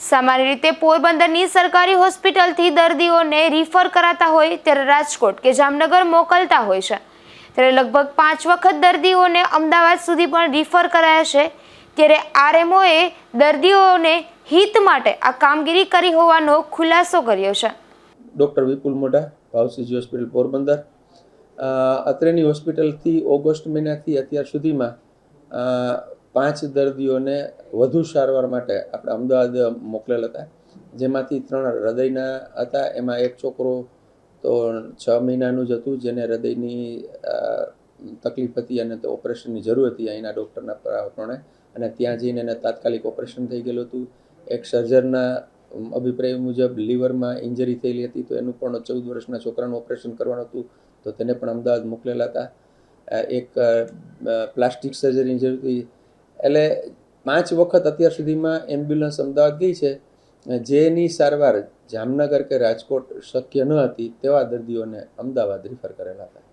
સામાન્ય રીતે પોરબંદરની સરકારી હોસ્પિટલથી દર્દીઓને રિફર કરાતા હોય ત્યારે રાજકોટ કે જામનગર મોકલતા હોય છે. ત્યારે લગભગ પાંચ વખત દર્દીઓને અમદાવાદ સુધી પણ રિફર કરાયા છે. ત્યારે આરએમઓએ દર્દીઓને હિત માટે આ કામગીરી કરી હોવાનો ખુલાસો કર્યો છે. ડૉક્ટર વિપુલ મોઢા, ભાવસીજી હોસ્પિટલ પોરબંદર. અત્રેની હોસ્પિટલથી ઓગસ્ટ મહિનાથી અત્યાર સુધીમાં પાંચ દર્દીઓને વધુ સારવાર માટે આપણે અમદાવાદ મોકલેલ હતા. જેમાંથી ત્રણ હૃદયના હતા. એમાં એક છોકરો તો છ મહિનાનું જ હતું, જેને હૃદયની તકલીફ હતી અને તો ઓપરેશનની જરૂર હતી અહીંના ડૉક્ટરના પ્રમાણે અને ત્યાં જઈને એને તાત્કાલિક ઓપરેશન થઈ ગયેલું હતું. એક સર્જનના અભિપ્રાય મુજબ લીવરમાં ઇન્જરી થયેલી હતી, તો એનું પણ ચૌદ વર્ષના છોકરાનું ઓપરેશન કરવાનું હતું, તો તેને પણ અમદાવાદ મોકલેલા હતા. એક પ્લાસ્ટિક સર્જરીની જરૂર હતી. એટલે પાંચ વખત અત્યાર સુધીમાં એમ્બ્યુલન્સ અમદાવાદ ગઈ છે. જેની સારવાર જામનગર કે રાજકોટ શક્ય ન હતી તેવા દર્દીઓને અમદાવાદ રિફર કરેલા હતા.